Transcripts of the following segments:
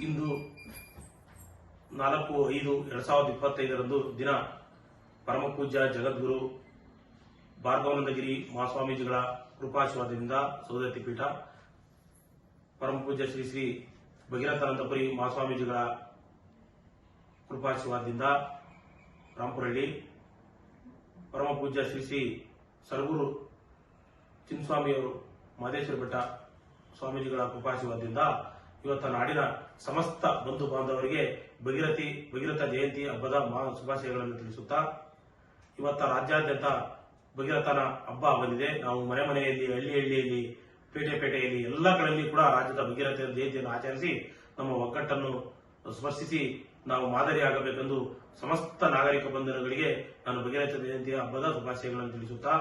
ಇಂದು ನಾಲ್ಕು ಐದು ಎರಡ್ ಸಾವಿರದ ಇಪ್ಪತ್ತೈದರಂದು ದಿನ ಪರಮಪೂಜ್ಯ ಜಗದ್ಗುರು ಭಾರ್ಗವಾನಂದಗಿರಿ ಮಹಾಸ್ವಾಮೀಜಿಗಳ ಕೃಪಾಶೀರ್ವಾದದಿಂದ ಸೌದತ್ತಿ ಪೀಠ ಪರಮಪೂಜ್ಯ ಶ್ರೀ ಶ್ರೀ ಭಗೀರಥಾನಂದಪುರಿ ಮಹಾಸ್ವಾಮೀಜಿಗಳ ಕೃಪಾಶೀರ್ವಾದದಿಂದ ರಾಮಪುರಹಳ್ಳಿ ಪರಮಪೂಜ್ಯ ಶ್ರೀ ಶ್ರೀ ಸರಗೂರು ಚಿನ್ನಸ್ವಾಮಿಯವರು ಮಹದೇಶ್ವರ ಬೆಟ್ಟ ಸ್ವಾಮೀಜಿಗಳ ಕೃಪಾಶೀರ್ವಾದದಿಂದ ಇವತ್ತು ನಾಡಿನ ಸಮಸ್ತ ಬಂಧು ಬಾಂಧವರಿಗೆ ಭಗೀರಥಿ, ಭಗೀರಥ ಜಯಂತಿ ಹಬ್ಬದ ಮಹಾ ಶುಭಾಶಯಗಳನ್ನು ತಿಳಿಸುತ್ತಾ, ಇವತ್ತ ರಾಜ್ಯಾದ್ಯಂತ ಭಗೀರಥನ ಹಬ್ಬ ಬಂದಿದೆ. ನಾವು ಮನೆ ಮನೆಯಲ್ಲಿ ಹಳ್ಳಿ ಹಳ್ಳಿಯಲ್ಲಿ ಪೇಟೆ ಪೇಟೆಯಲ್ಲಿ ಎಲ್ಲ ಕಡೆಯಲ್ಲಿ ಕೂಡ ರಾಜ್ಯದ ಭಗೀರಥ ಜಯಂತಿಯನ್ನು ಆಚರಿಸಿ ನಮ್ಮ ಒಗ್ಗಟ್ಟನ್ನು ಸ್ಪರ್ಶಿಸಿ ನಾವು ಮಾದರಿಯಾಗಬೇಕೆಂದು ಸಮಸ್ತ ನಾಗರಿಕ ಬಂಧುಗಳಿಗೆ ನಾನು ಭಗೀರಥ ಜಯಂತಿಯ ಹಬ್ಬದ ಶುಭಾಶಯಗಳನ್ನು ತಿಳಿಸುತ್ತಾ,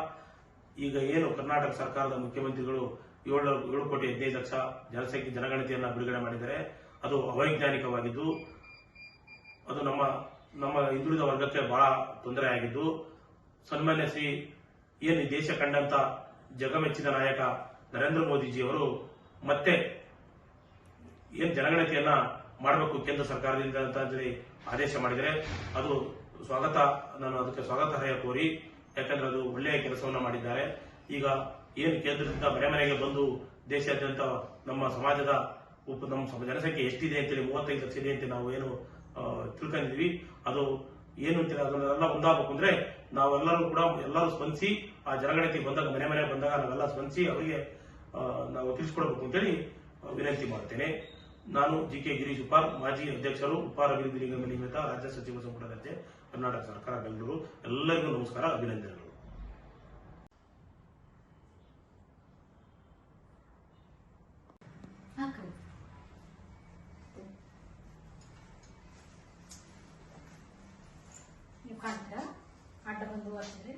ಈಗ ಏನು ಕರ್ನಾಟಕ ಸರ್ಕಾರದ ಮುಖ್ಯಮಂತ್ರಿಗಳು ಏಳು ಏಳು ಕೋಟಿ ಹದಿನೈದು ಲಕ್ಷ ಜನಸಂಖ್ಯೆ, ಜನಗಣತಿಯನ್ನ ಬಿಡುಗಡೆ ಮಾಡಿದರೆ ಅದು ಅವೈಜ್ಞಾನಿಕವಾಗಿದ್ದು, ಅದು ನಮ್ಮ ನಮ್ಮ ಹಿಂದುಳಿದ ವರ್ಗಕ್ಕೆ ಬಹಳ ತೊಂದರೆ ಆಗಿದ್ದು, ಸನ್ಮಾನ್ಯ ಶ್ರೀ ಏನು ದೇಶ ಕಂಡಂತ ಜಗಮೆಚ್ಚಿದ ನಾಯಕ ನರೇಂದ್ರ ಮೋದಿಜಿಯವರು ಮತ್ತೆ ಏನು ಜನಗಣತಿಯನ್ನ ಮಾಡಬೇಕು ಕೇಂದ್ರ ಸರ್ಕಾರದಿಂದ ಅಂತ ಹೇಳಿ ಆದೇಶ ಮಾಡಿದರೆ ಅದು ಸ್ವಾಗತ, ನಾನು ಅದಕ್ಕೆ ಸ್ವಾಗತಾರ್ಹ ಕೋರಿ, ಯಾಕಂದ್ರೆ ಅದು ಒಳ್ಳೆಯ ಕೆಲಸವನ್ನ ಮಾಡಿದ್ದಾರೆ. ಈಗ ಏನು ಕೇಂದ್ರದಿಂದ ಮನೆ ಮನೆಗೆ ಬಂದು ದೇಶಾದ್ಯಂತ ನಮ್ಮ ಸಮಾಜದ ಉಪ ನಮ್ಮ ಜನಸಂಖ್ಯೆ ಎಷ್ಟಿದೆ ಅಂತೇಳಿ ಮೂವತ್ತೈದು ಲಕ್ಷ ಇದೆ ಅಂತ ನಾವು ಏನು ತಿಳ್ಕೊಂಡಿದ್ವಿ ಅದು ಏನು ಅಂತೇಳಿ ಅದನ್ನೆಲ್ಲ ಒಂದಾಗಬೇಕು ಅಂದ್ರೆ ನಾವೆಲ್ಲರೂ ಕೂಡ ಎಲ್ಲರೂ ಸ್ಪಂದಿಸಿ ಆ ಜನಗಣತಿ ಬಂದಾಗ, ಮನೆ ಮನೆ ಬಂದಾಗ ನಾವೆಲ್ಲ ಸ್ಪಂದಿಸಿ ಅವರಿಗೆ ನಾವು ತಿಳಿಸ್ಕೊಡ್ಬೇಕು ಅಂತೇಳಿ ವಿನಂತಿ ಮಾಡ್ತೇನೆ. ನಾನು ಜಿ ಕೆ ಗಿರೀಶ್ ಉಪಾರ್ ಮಾಜಿ ಅಧ್ಯಕ್ಷರು ಉಪಾರ ಅಭಿವೃದ್ಧಿ ನಿಗಮ ನಿಮಿತ್ತ ರಾಜ್ಯ ಸಚಿವ ಸಂಪುಟ ಕರ್ನಾಟಕ ಸರ್ಕಾರ, ಬೆಂಗಳೂರು. ಎಲ್ಲರಿಗೂ ನಮಸ್ಕಾರ, ಅಭಿನಂದನೆಗಳು. ನೀವು ಕಾಣ್ತೀರಾ ಅಡ್ಡ ಬಂದು ಬರ್ತೀರಿ